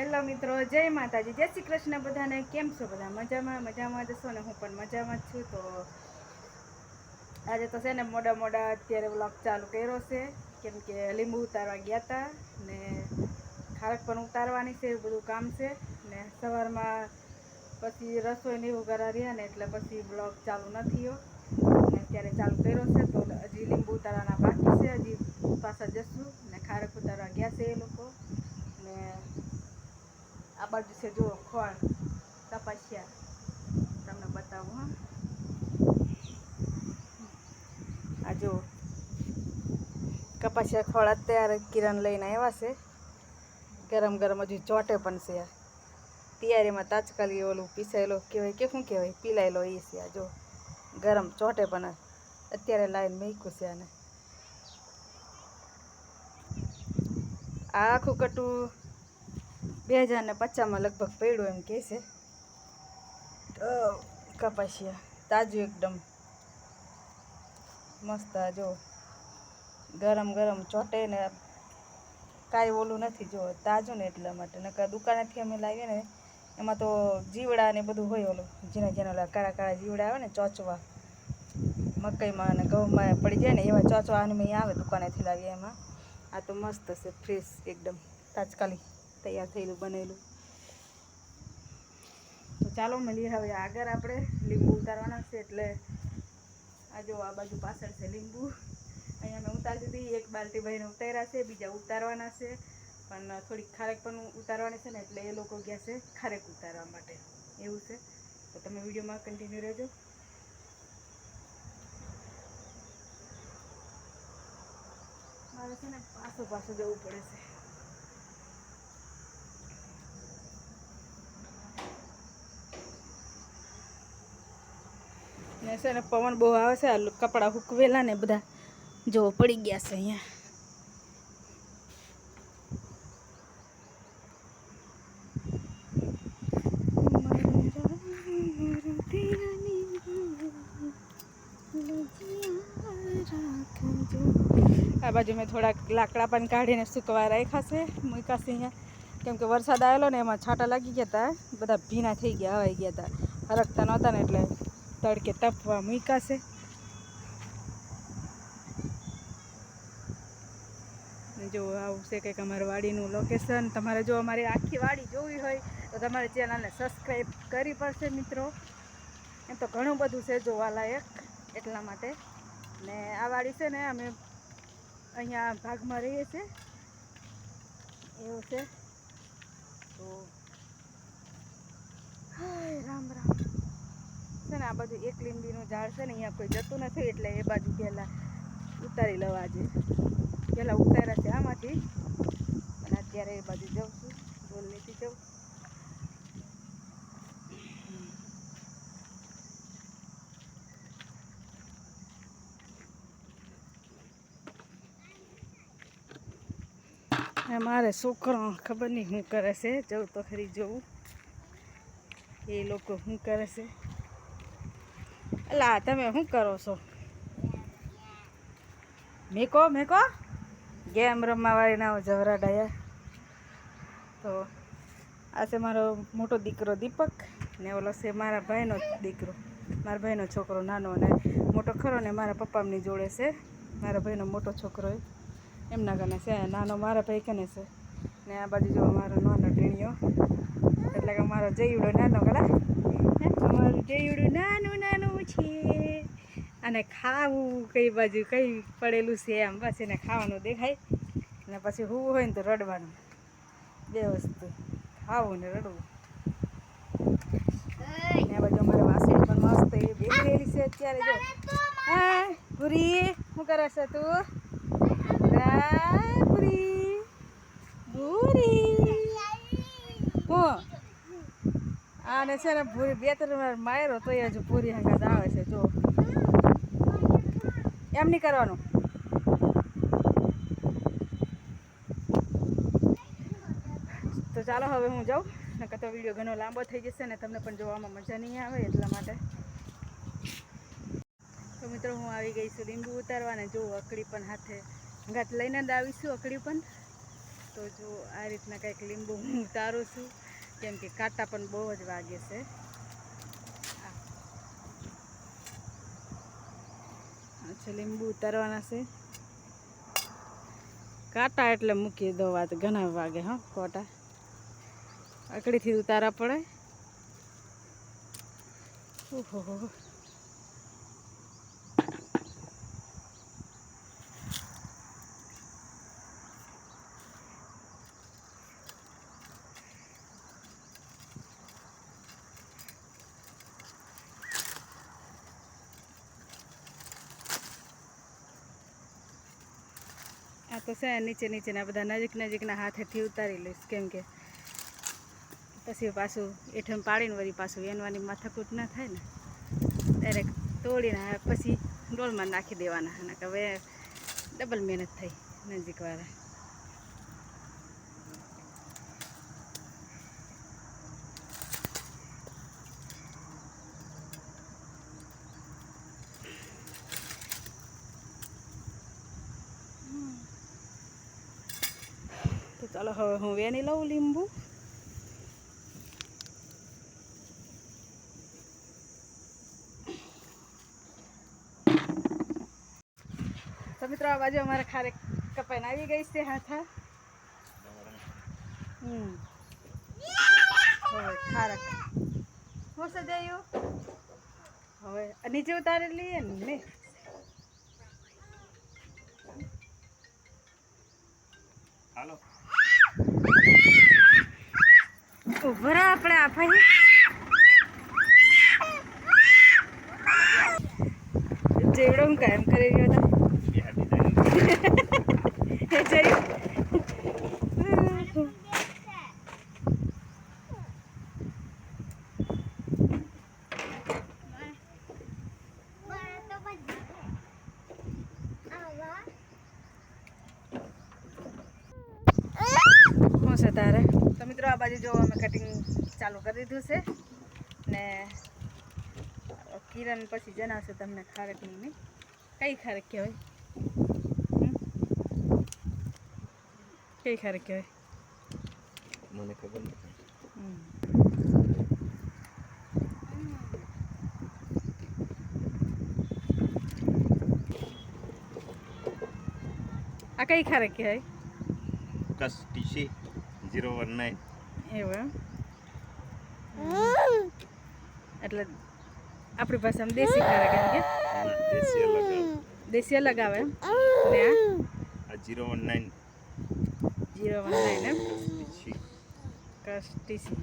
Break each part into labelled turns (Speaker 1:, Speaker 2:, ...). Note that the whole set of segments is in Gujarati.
Speaker 1: હેલો મિત્રો, જય માતાજી. જય શ્રી કૃષ્ણ. બધાને કેમ છો? બધા મજામાં? મજામાં જશો ને? હું પણ મજામાં જ છું. તો આજે તો છે ને મોડા મોડા અત્યારે વ્લોગ ચાલુ કર્યો છે. કેમ કે લીંબુ ઉતારવા ગયા હતા ને ખારક પણ ઉતારવાની છે, એવું બધું કામ છે. ને સવારમાં પછી રસોઈ એવું કરા રહ્યા ને એટલે પછી બ્લોગ ચાલુ નથી થયો. ને અત્યારે ચાલુ કર્યો છે. તો હજી લીંબુ ઉતારવાના બાકી છે. હજી પાછા જશું ને ખારક ઉતારવા ગયા છે એ લોકો. ને આ બાજુ છે, જુઓ, ખોળ તપસ્યા. તમને બતાવું, હા. આ જુઓ. કપાસિયા ખોળ અત્યારે કિરણ લઈને આવ્યા છે. ગરમ ગરમ હજુ ચોટે પણ છે આ. તૈયારીમાં તાત્કાલિક ઓલું પીસાયેલો કહેવાય કે શું કહેવાય? પીલાયેલો એ છે આ જો ગરમ ચોટે પણ અત્યારે લાઈન મૂક્યું છે આને. આ આખું કટું બે હજાર ને પચાસમાં લગભગ પડ્યું એમ કહે છે. તો કપાસિયા તાજું એકદમ. મસ્ત જો. ગરમ ગરમ ચોટે ને કાંઈ ઓલું નથી જો, તાજું ને એટલા માટે. નકર દુકાનેથી અમે લાવીએ ને, એમાં તો જીવડા ને બધું હોય ઓલું. જેના જેના ઓલા કાળા કાળા જીવડા આવે ને, ચોચવા. મકાઈમાં અને ઘઉંમાં પડી જાય ને, એવા ચોચવા અને આવે દુકાનેથી લાવીએ એમાં. આ તો મસ્ત છે, ફ્રેશ એકદમ, તાત્કાલિક. તૈયાર થયેલું, બનેલું. તો ચાલો મળીએ હવે આગળ આપણે. લીંબુ ઉતારવાના છે એટલે આ જો આ બાજુ પાછળ છે લીંબુ. અહીંયા મેં ઉતારી દીધી, એક બાલટી ભાઈને ઉતાર્યા છે, બીજા ઉતારવાના છે. પણ થોડીક ખારેક પણ ઉતારવાની છે ને, એટલે એ લોકો ગયા છે ખારેક ઉતારવા માટે. એવું છે. તો તમે વિડીયોમાં કન્ટિન્યુ રહેજો. મારે છે ને પાછો પાછો જવું પડે છે. ને છે ને પવન બહુ આવે છે, આ કપડાં હૂકવેલા ને બધા. જો, પડી ગયા છે અહીંયા. આ બાજુ મેં થોડાક લાકડા પણ કાઢીને સૂકવા રાખ્યા છે, મૂક્યા છે અહીંયા. કેમ કે વરસાદ આવેલો ને, એમાં છાંટા લાગી ગયા હતા બધા ભીના થઈ ગયા, હવાઈ ગયા હતા હરકતા નહોતા ને એટલે તડકે તપવા મૂકાશે જો આવું છે કંઈક અમારી વાડીનું લોકેશન તમારે જો અમારી આખી વાડી જોવી હોય તો તમારે ચેનલને સબસ્ક્રાઈબ કરવી પડશે મિત્રો એમ તો ઘણું બધું છે જોવાલાયક એટલા માટે ને આ વાડી છે ને અમે અહીંયા ભાગમાં રહીએ છીએ એવું છે તો રામ રામ છે ને, આ બાજુ એક લીંબીનું ઝાડ છે ને, અહીંયા કોઈ જતું નથી, એટલે એ બાજુ પહેલાં ઉતારી લેવા આજે પહેલાં ઉતાર્યા છે આમાંથી. અને અત્યારે એ બાજુ જાઉં છું ડોલ લેતી જાઉં. મારે છોકરો ખબર નહીં શું કરે છે, જવું તો ખરી જોવું. એ લોકો શું કરે છે? અલા, તમે શું કરો છો? મેકો મેકો. ગેમ રમવા વાળી ના જવરા ડાયા. તો આ છે મારો મોટો દીકરો દીપક ને ઓલો છે મારા ભાઈનો દીકરો. મારા ભાઈનો છોકરો નાનો અને મોટો ખરો ને મારા પપ્પાની જોડે છે. મારા ભાઈનો મોટો છોકરો એમના કને છે, નાનો મારા ભાઈ કને છે. ને આ બાજુ જો મારો નાનો ટીણીઓ એટલે કે મારો જયુડો નાનો કલા અમારું જયુડું નાનું નાનું છે. અને ખાવું કઈ બાજુ કઈ પડેલું છે એમ બસ એને ખાવાનું દેખાય. અને પછી હોવું હોય ને તો રડવાનું. બે વસ્તુ. ખાવું ને રડવું. ને બાજુ અમારે વાસી પણ મસ્ત એ બેસેલી છે અત્યારે જો. હા, ભૂરી શું કરે છે તું? પૂરી પૂરી હું? આને છે ને ભૂરી બે ત્રણ વાર માર્યો તો એ હજુ ભૂરી હંગાત આવે છે જો એમ નહીં કરવાનું. તો ચાલો હવે હું જાઉં, નકર તો વીડિયો ઘણો લાંબો થઈ જશે ને તમને પણ જોવામાં મજા નહીં આવે એટલા માટે. તો મિત્રો હું આવી ગઈ છું લીંબુ ઉતારવા ને જો અકડી પણ હાથે ઘાત લઈને જ આવીશું અકડી પણ. તો જો આ રીતના કંઈક લીંબુ હું ઉતારું છું. કેમ કે કાંટા પણ બહુ જ વાગે છે. અચ્છા લીંબુ ઉતારવાના છે. કાંટા એટલે મૂકી દો વાત, ઘણા વાગે, હા કોટા આકડીથી ઉતારા પડે. ઓહો આ તો છે, નીચે નીચેના બધા નજીક નજીકના હાથેથી ઉતારી લઈશ, કેમ કે પછી પાછું એઠમ પાડીને વળી પાછું એનવાની માથાકૂટ ના થાય ને ડાયરેક્ટ તોડીને પછી ડોલમાં નાખી દેવાના અને હવે ડબલ મહેનત થઈ નજીકવાળા. ચાલો હવે હું વેની લઉં લીંબુ. તો મિત્રો, આ બાજુ અમારે ખારેક કપાઈને આવી ગઈ છે હાથા. હમ. હવે ખારક. હું સજાયું? હવે નીચે ઉતારી લઈએ ને
Speaker 2: હાલો.
Speaker 1: ઊભો રહો આપણે આ જેવડો હું કાયમ કરી રહ્યો હતો. શું છે તારે? મિત્રો આ બાજુ જો અમે કટિંગ ચાલુ કરી દીધું છે. ને કિરણ પછી જણાવશે તમને ખારેકની નહીં. કઈ ખારેક કહેવાય? હમ? કઈ ખારેક કહેવાય?
Speaker 2: મને ખબર નથી.
Speaker 1: હમ. આ કઈ ખારેક કહેવાય?
Speaker 2: કસ ટીસી ઝીરો વન નાઇન.
Speaker 1: એવું એમ? એટલે આપણી ભાષામાં દેશી ખારેક કેમ કે?
Speaker 2: દેશી અલગ આવે.
Speaker 1: દેશી અલગ આવે એમ? ને આ?
Speaker 2: Zero one nine.
Speaker 1: Zero one nine એમ? કસ્ટીસી.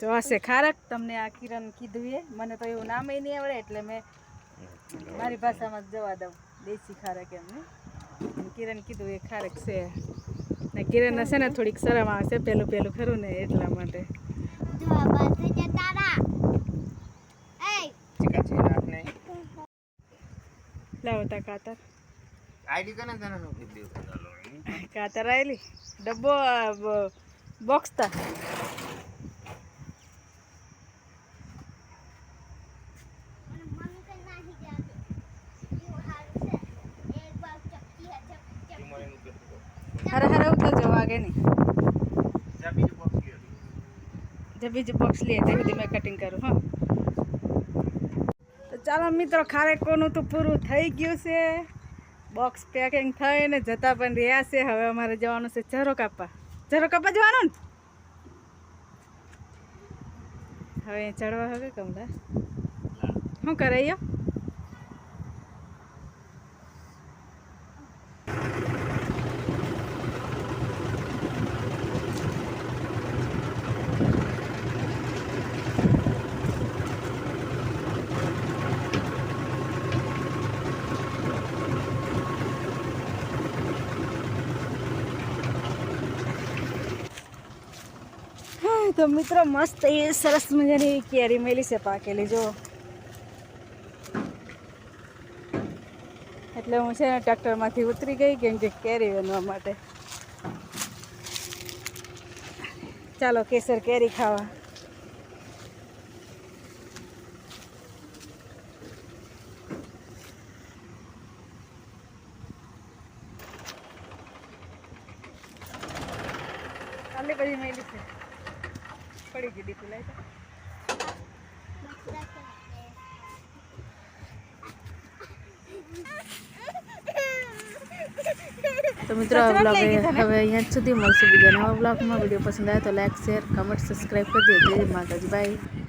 Speaker 1: તો હશે ખારક. તમને આ કિરણ કીધું એ. મને તો એવું નામ નહીં આવડે એટલે મેં મારી ભાષામાં જ જવા દઉં. દેશી ખારક એમને કિરણ કીધું એ ખારક છે. ને કિરણ છે ને થોડીક શરમ આવે છે પેલું પેલું ખરું ને એટલા માટે.
Speaker 2: ને
Speaker 1: કાતર. કાતર આવેલી ડબ્બો બોક્સ તા. હરે હરે ઉતરજો વાગે નહીં.
Speaker 2: જા બીજું બોક્સ
Speaker 1: જે બોક્સ લઈએ તે બધી મેં કટિંગ કરું હા. તો ચાલો મિત્રો ખારેકોનું તો પૂરું થઈ ગયું છે. બોક્સ પેકિંગ થઈને જતા પણ રહ્યા છે. હવે અમારે જવાનું છે ચરો કાપા ચરો કાપા જવાનું? ને હવે ચડવા હવે કમલા. શું કરે યો તો મિત્રો મસ્ત એ સરસ મજાની કેરી મેલી છે પાકેલી, જો. એટલે હું છે ને ટ્રેક્ટરમાંથી ઉતરી ગઈ કેમ કે કેરી વનવા માટે. ચાલો, કેસર કેરી ખાવા.
Speaker 3: Alle bei den Mädels. પડી ગઈ દીપુ લઈ તો.
Speaker 1: મિત્રો આ બ્લોગ હવે અહીંયા સુધી મળશે બીજા નવા બ્લોગમાં વીડિયો પસંદ આવે તો લાઈક શેર કમેન્ટ સબસ્ક્રાઈબ કરી દેજો. માતાજી બાય